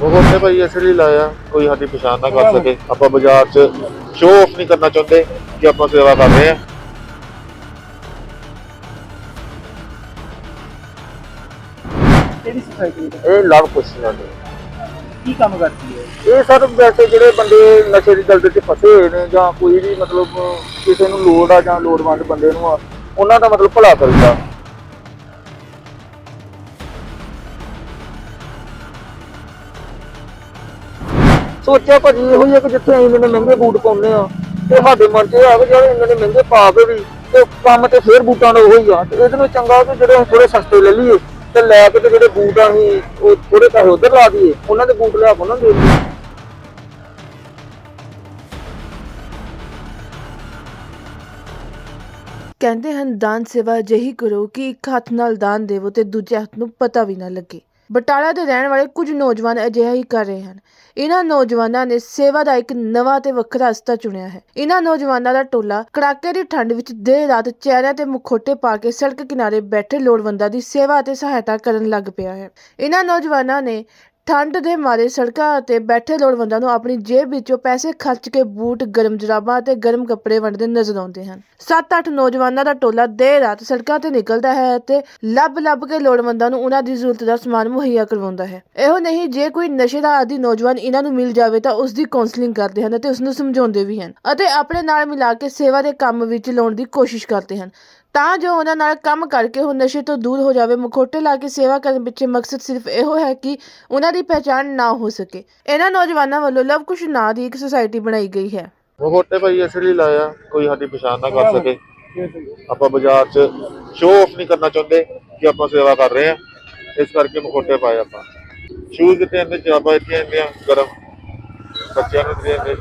ਉਹ ਤੇ ਭਾਈ ਇਸ ਲਈ ਲਾਇਆ ਕੋਈ ਸਾਡੀ ਪਛਾਣ ਨਾ ਕਰ ਸਕੇ। ਆਪਾਂ ਬਾਜ਼ਾਰ 'ਚ ਸ਼ੋਅ ਆਫ ਨਹੀਂ ਕਰਨਾ ਚਾਹੁੰਦੇ ਕਿ ਆਪਾਂ ਸੇਵਾ ਕਰ ਰਹੇ ਹਾਂ। ਕਿਹੜੀ ਸੁਸਾਇਟੀ ਦਾ ਇਹ ਲਵ ਨੇ ਕੀ ਕੰਮ ਕਰਦੀ ਹੈ? ਇਹ ਸਰ ਵੈਸੇ ਜਿਹੜੇ ਬੰਦੇ ਨਸ਼ੇ ਦੀ ਦਲਦਲ 'ਚ ਫਸੇ ਹੋਏ ਨੇ ਜਾਂ ਕੋਈ ਵੀ ਮਤਲਬ ਕਿਸੇ ਨੂੰ ਲੋੜ ਆ ਜਾਂ ਲੋੜਵੰਦ ਬੰਦੇ ਨੂੰ ਆ ਉਹਨਾਂ ਦਾ ਮਤਲਬ ਭਲਾ ਕਰੀਦਾ। ਸੋਚਿਆ ਭਾਜੀ ਇਹੋ ਹੀ ਆ ਕਿ ਜਿੱਥੇ ਅਸੀਂ ਇੰਨੇ ਮਹਿੰਗੇ ਬੂਟ ਪਾਉਂਦੇ ਆ ਤੇ ਸਾਡੇ ਮਨ 'ਚ ਇਹ ਆ ਕਿ ਜਿਹੜੇ ਇੰਨੇ ਮਹਿੰਗੇ ਪਾ ਕੇ ਵੀ ਤੇ ਕੰਮ ਤੇ ਫੇਰ ਬੂਟਾਂ ਦਾ ਉਹੋ ਹੀ ਆ, ਤੇ ਇਹਦੇ ਨੂੰ ਚੰਗਾ ਕਿ ਜਿਹੜੇ ਥੋੜੇ ਸਸਤੇ ਲੈ ਲਈਏ ਤੇ ਲੈ ਕੇ ਤੇ ਜਿਹੜੇ ਬੂਟ ਆ ਅਸੀਂ ਉਹ ਥੋੜੇ ਪੈਸੇ ਉਧਰ ਲਾ ਦਈਏ, ਉਹਨਾਂ ਦੇ ਬੂਟ ਲਿਆ ਕੇ ਉਹਨਾਂ ਦੇ ਦਈਏ। ਕਹਿੰਦੇ ਹਨ, ਦਾਨ ਸੇਵਾ ਅਜਿਹੀ ਕਰੋ ਕਿ ਇੱਕ ਹੱਥ ਨਾਲ ਦਾਨ ਦੇਵੋ ਤੇ ਦੂਜੇ ਹੱਥ ਨੂੰ ਪਤਾ ਵੀ ਨਾ ਲੱਗੇ। ਬਟਾਲਾ ਦੇ ਰਹਿਣ ਵਾਲੇ ਕੁਝ ਨੌਜਵਾਨ ਅਜਿਹਾ ਹੀ ਕਰ ਰਹੇ ਹਨ। ਇਹਨਾਂ ਨੌਜਵਾਨਾਂ ਨੇ ਸੇਵਾ ਦਾ ਇੱਕ ਨਵਾਂ ਤੇ ਵੱਖਰਾ ਰਸਤਾ ਚੁਣਿਆ ਹੈ। ਇਹਨਾਂ ਨੌਜਵਾਨਾਂ ਦਾ ਟੋਲਾ ਕੜਾਕੇ ਦੀ ਠੰਡ ਵਿੱਚ ਦੇਰ ਰਾਤ ਚਿਹਰਿਆਂ ਤੇ ਮੁਖੋਟੇ ਪਾ ਕੇ ਸੜਕ ਕਿਨਾਰੇ ਬੈਠੇ ਲੋੜਵੰਦਾਂ ਦੀ ਸੇਵਾ ਅਤੇ ਸਹਾਇਤਾ ਕਰਨ ਲੱਗ ਪਿਆ ਹੈ। ਇਹਨਾਂ ਨੌਜਵਾਨਾਂ ਨੇ ਠੰਡ ਦੇ ਮਾਰੇ ਸੜਕਾਂ ਅਤੇ ਬੈਠੇ ਲੋੜਵੰਦਾਂ ਨੂੰ ਆਪਣੀ ਜੇਬ ਵਿੱਚੋਂ ਪੈਸੇ ਖਰਚ ਕੇ ਬੂਟ, ਗਰਮ ਜਰਾਬਾਂ ਅਤੇ ਗਰਮ ਕੱਪੜੇ ਵੰਡਦੇ ਨਜ਼ਰ ਆਉਂਦੇ ਹਨ। 7-8 ਨੌਜਵਾਨਾਂ ਦਾ ਟੋਲਾ ਦੇਰ ਰਾਤ ਸੜਕਾਂ ਤੇ ਨਿਕਲਦਾ ਹੈ ਅਤੇ ਲੱਭ-ਲੱਭ ਕੇ ਲੋੜਵੰਦਾਂ ਨੂੰ ਉਨ੍ਹਾਂ ਦੀ ਜ਼ਰੂਰਤ ਦਾ ਸਮਾਨ ਮੁਹੱਈਆ ਕਰਵਾਉਂਦਾ ਹੈ। ਇਹੋ ਨਹੀਂ, ਜੇ ਕੋਈ ਨਸ਼ੇ ਦਾ ਆਦੀ ਨੌਜਵਾਨ ਇਹਨਾਂ ਨੂੰ ਮਿਲ ਜਾਵੇ ਤਾਂ ਉਸ ਦੀ ਕਾਉਂਸਲਿੰਗ ਕਰਦੇ ਹਨ ਅਤੇ ਉਸ ਨੂੰ ਸਮਝਾਉਂਦੇ ਵੀ ਹਨ ਅਤੇ ਆਪਣੇ ਨਾਲ ਮਿਲਾ ਕੇ ਸੇਵਾ ਦੇ ਕੰਮ ਵਿੱਚ ਲਾਉਣ ਦੀ ਕੋਸ਼ਿਸ਼ ਕਰਦੇ ਹਨ। ਤਾਂ ਜੋ ਉਹਨਾਂ ਨਾਲ ਕੰਮ ਕਰਕੇ ਉਹ ਨਸ਼ੇ ਤੋਂ ਦੂਰ ਹੋ ਜਾਵੇ, ਮੁਖੋਟੇ ਲਾ ਕੇ ਸੇਵਾ ਕਰਨ ਪਿੱਛੇ ਮਕਸਦ ਸਿਰਫ ਇਹੋ ਹੈ ਕਿ ਉਹਨਾਂ ਦੀ ਪਹਿਚਾਣ ਨਾ ਹੋ ਸਕੇ। ਇਹਨਾਂ ਨੌਜਵਾਨਾਂ ਵੱਲੋਂ ਲਵ ਕੁਸ਼ ਨਾਂ ਦੀ ਇੱਕ ਸੁਸਾਇਟੀ ਬਣਾਈ ਗਈ ਹੈ। ਮੋਟੇ ਭਾਈ ਇਸ ਲਈ ਲਾਇਆ, ਕੋਈ ਸਾਡੀ ਪਛਾਣ ਨਾ ਕਰ ਸਕੇ। ਆਪਾਂ ਬਾਜ਼ਾਰ 'ਚ ਸ਼ੋਅ ਆਫ ਨਹੀਂ ਕਰਨਾ ਚਾਹੁੰਦੇ ਕਿ ਆਪਾਂ ਸੇਵਾ ਕਰ ਰਹੇ ਹਾਂ। ਇਸ ਕਰਕੇ ਮਖੋਟੇ ਪਾਏ ਆਪਾਂ। ਸ਼ੂਜ਼ ਕਿਤੇ ਆਂਦੇ ਜਰਾਬਾਂ ਇੱਥੇ ਆਂਦੀਆਂ ਗਰਮ। ਬੱਚਿਆਂ ਨੂੰ ਦੇ ਆਂਦੇ।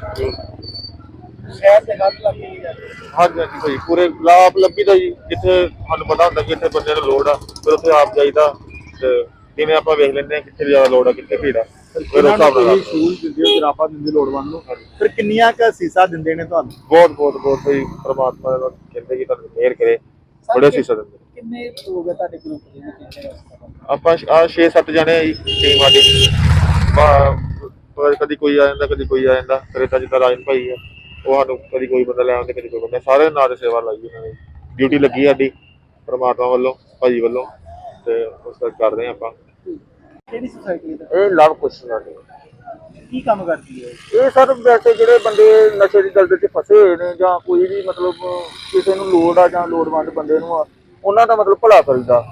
ਸ਼ਹਿਰ ਦੇ ਹੱਥ ਲੱਗ ਗਈ ਹੈ ਹਾਂਜੀ ਹਾਂਜੀ ਭਾਈ ਪੂਰੇ ਲਾਪ ਲੱਭੀ ਦਾ ਜੀ ਜਿੱਥੇ ਸਾਨੂੰ ਪਤਾ ਹੁੰਦਾ ਕਿ ਇੱਥੇ ਬੰਦੇ ਨੂੰ ਲੋੜ ਆ ਫਿਰ ਉੱਥੇ ਆਪ ਜਾਈਦਾ ਤੇ ਜਿਵੇਂ ਆਪਾਂ ਵੇਖ ਲੈਂਦੇ ਆ ਕਿੱਥੇ ਜ਼ਿਆਦਾ ਲੋੜ ਆ ਕਿੱਥੇ ਭੀੜ ਆ। ਫਿਰ ਉਸ ਇਹਨਾਂ ਹਿਸਾਬ ਨੂੰ ਨਾਲ ਤੁਸੀਂ ਸ਼ੂਜ਼ ਦਿੰਦੇ ਹੋ ਜਰਾਬਾਂ ਦਿੰਦੇ ਲੋੜਵੰਦ ਨੂੰ। ਫਿਰ ਕਿੰਨੀਆਂ ਕ ਸੀਸਾ ਦਿੰਦੇ ਨੇ ਤੁਹਾਨੂੰ? ਬਹੁਤ ਬਹੁਤ ਬਹੁਤ ਭਾਈ ਪ੍ਰਮਾਤਮਾ ਦਾ ਕਹਿੰਦੇ ਕਿ ਤੁਹਾਨੂੰ ਮਿਹਰ ਕਰੇ ਬੜੇ ਸੀਸਾ ਦਿੰਦੇ ਕਿੰਨੇ ਲੋਕ ਹੈ ਤੁਹਾਡੇ ਗਰੁੱਪ ਦੇ ਵਿੱਚ ਕਿੰਨੇ ਆਪਾਂ ਆ 6-7 ਜਣੇ ਆ ਜੀ ਟੀਮ ਸਾਡੀ। ਬਾ- ਪਰ ਕਦੀ ਕੋਈ ਆ ਜਾਂਦਾ ਕਦੀ ਕੋਈ ਆ ਜਾਂਦਾ ਫਿਰ ਤਾਂ ਜਿੱਦਾਂ ਰਾਜਨ ਭਾਈ ਆ। ਉਹ ਸਾਨੂੰ ਕਦੀ ਕੋਈ ਬੰਦਾ ਲੈ ਆਉਂਦੇ ਕਦੀ ਕੋਈ ਬੰਦਾ। ਸਾਰੇ ਨਾਲ ਦੇ ਸੇਵਾ ਲਾਈ ਉਹਨਾਂ ਨੇ। ਡਿਊਟੀ ਲੱਗੀ ਸਾਡੀ ਪ੍ਰਮਾਤਮਾ ਵੱਲੋਂ ਭਾਜੀ ਵੱਲੋਂ ਤੇ ਉਸ ਤੱਕ ਕਰਦੇ ਹਾਂ ਆਪਾਂ। ਕਿਹੜੀ ਸੁਸਾਇਟੀ ਦਾ? ਇਹ ਲਵ ਕੁਸ਼ੀਆਂ ਨੇ ਕੀ ਕੰਮ ਕਰਦੀ ਹੈ? ਇਹ ਸਰ ਵੈਸੇ ਜਿਹੜੇ ਬੰਦੇ ਨਸ਼ੇ ਦੀ ਦਲਦਲ 'ਚ ਫਸੇ ਹੋਏ ਨੇ ਜਾਂ ਕੋਈ ਵੀ ਮਤਲਬ ਕਿਸੇ ਨੂੰ ਲੋੜ ਆ ਜਾਂ ਲੋੜਵੰਦ ਬੰਦੇ ਨੂੰ ਆ ਉਹਨਾਂ ਦਾ ਮਤਲਬ ਭਲਾ ਕਰੀਦਾ।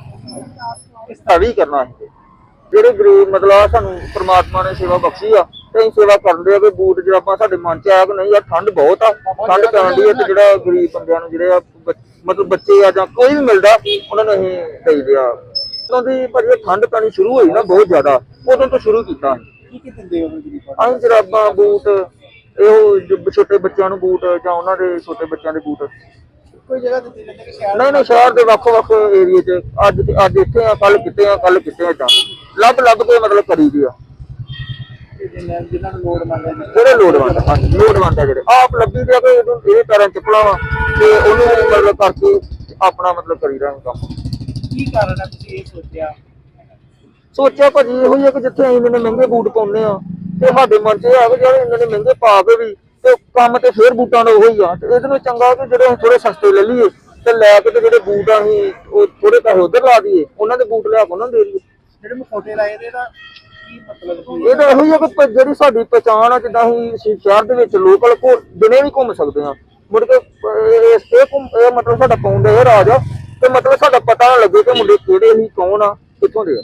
ਇਸ ਵੀ ਕਰਨਾ ਹੈ। ਜਿਹੜੇ ਗਰੀਬ ਮਤਲਬ ਆ ਸਾਨੂੰ ਪ੍ਰਮਾਤਮਾ ਨੇ ਸੇਵਾ ਬਖਸ਼ੀ ਆ ਅਸੀਂ ਸੇਵਾ ਕਰਦੇ ਆ ਕਿ ਬੂਟ ਜਰਾਬਾਂ ਸਾਡੇ ਮਨ 'ਚ ਆਇਆ ਕਿ ਨਹੀਂ ਯਾਰ ਠੰਡ ਬਹੁਤ ਆ ਠੰਡ ਪੈਣ ਦੀ ਤੇ ਜਿਹੜਾ ਗਰੀਬ ਬੰਦਿਆਂ ਨੂੰ ਜਿਹੜੇ ਆ ਮਤਲਬ ਬੱਚੇ ਆ ਜਾਂ ਕੋਈ ਵੀ ਮਿਲਦਾ ਉਹਨਾਂ ਨੂੰ ਅਸੀਂ ਦੇਈਦੇ ਆ। ਉਦੋਂ ਦੀ ਭਾਜੀ ਠੰਡ ਪੈਣੀ ਸ਼ੁਰੂ ਹੋਈ ਨਾ ਬਹੁਤ ਜ਼ਿਆਦਾ ਉਦੋਂ ਤੋਂ ਸ਼ੁਰੂ ਕੀਤਾ ਅਸੀਂ। ਕੀ ਕੀ ਦਿੰਦੇ ਹੋ ਗਰੀਬਾਂ ਅਸੀਂ ਜਰਾਬਾਂ ਬੂਟ ਇਹੋ ਜੋ ਛੋਟੇ ਬੱਚਿਆਂ ਨੂੰ ਬੂਟ ਜਾਂ ਉਹਨਾਂ ਦੇ ਛੋਟੇ ਬੱਚਿਆਂ ਦੇ ਬੂਟ। ਕੋਈ ਜਗ੍ਹਾ ਦਿੱਤੀ ਜਾਂਦੀ ਕਿ ਸ਼ਹਿਰ ਨਹੀਂ ਨਹੀਂ ਸ਼ਹਿਰ ਦੇ ਵੱਖ-ਵੱਖ ਏਰੀਏ 'ਚ ਅੱਜ ਅੱਜ ਇੱਥੇ ਆ ਕੱਲ ਕਿਤੇ ਆ ਕੱਲ ਕਿਤੇ ਆ ਜਾਂ ਲੱਭ ਲੱਭ ਕੇ ਮਤਲਬ ਕਰੀ ਦੀ ਆ। ਦੇ ਜਿਨ੍ਹਾਂ ਨੂੰ ਲੋੜ ਨੇ ਜਿਹੜੇ ਲੋੜਵੰਦ ਆ, ਹਾਂਜੀ ਲੋੜਵੰਦ ਆ ਜਿਹੜੇ। ਆਪ ਲੱਭੀ ਦੇ ਆ ਕਿ ਇਹਨੂੰ ਇਹ ਪੈਰਾਂ 'ਚ ਪਲਾਵਾ ਤੇ ਉਹਨੂੰ ਮਤਲਬ ਕਰਕੇ ਆਪਣਾ ਮਤਲਬ ਕਰੀ ਰਹੇ ਕੰਮ। ਕੀ ਕਾਰਨ ਹੈ ਤੁਸੀਂ ਇਹ ਸੋਚਿਆ? ਸੋਚਿਆ ਭਾਜੀ ਇਹੋ ਹੀ ਆ ਕਿ ਜਿੱਥੇ ਅਸੀਂ ਇੰਨੇ ਮਹਿੰਗੇ ਬੂਟ ਪਾਉਂਦੇ ਆ ਤੇ ਸਾਡੇ ਮਨ 'ਚ ਇਹ ਆ ਕਿ ਜਿਹੜੇ ਇੰਨੇ ਮਹਿੰਗੇ ਪਾ ਕੇ ਵੀ ਤੇ ਕੰਮ ਤੇ ਫੇਰ ਬੂਟਾਂ ਦਾ ਉਹੀ ਆ। ਤੇ ਇਹਦੇ ਨੂੰ ਚੰਗਾ ਕਿ ਜਿਹੜੇ ਅਸੀਂ ਥੋੜੇ ਸਸਤੇ ਲੈ ਲਈਏ ਤੇ ਲੈ ਕੇ ਤੇ ਜਿਹੜੇ ਬੂਟ ਆ ਅਸੀਂ ਉਹ ਥੋੜੇ ਪੈਸੇ ਉਧਰ ਲਾ ਦਈਏ ਉਹਨਾਂ ਦੇ ਬੂਟ ਲਿਆ ਕੇ ਉਹਨਾਂ ਨੂੰ ਦੇ ਦਈਏ। ਜਿਹੜੇ ਮੁਖੋਟੇ ਲਾਏ ਨੇ ਦਾ ਕੀ ਮਤਲਬ ਇਹ ਤਾਂ ਇਹੋ ਹੀ ਆ ਕਿ ਜਿਹੜੀ ਸਾਡੀ ਪਛਾਣ ਆ, ਜਿੱਦਾਂ ਅਸੀਂ ਸ਼- ਸ਼ਹਿਰ ਦੇ ਵਿੱਚ ਲੋਕਲ ਕੋ ਦਿਨੇ ਵੀ ਘੁੰਮ ਸਕਦੇ ਆ ਮੁੜ ਕੇ ਇਹ ਇਹ ਘੁੰਮ ਇਹ ਮਤਲਬ ਸਾਡਾ ਪਾਉਂਦਾ ਇਹ ਰਾਜ ਆ? ਤੇ ਮਤਲਬ ਸਾਡਾ ਪਤਾ ਨਾ ਲੱਗੇ ਕਿ ਮੁੰਡੇ ਕਿਹੜੇ ਸੀ ਕੌਣ ਆ, ਕਿੱਥੋਂ ਦੇ ਆ।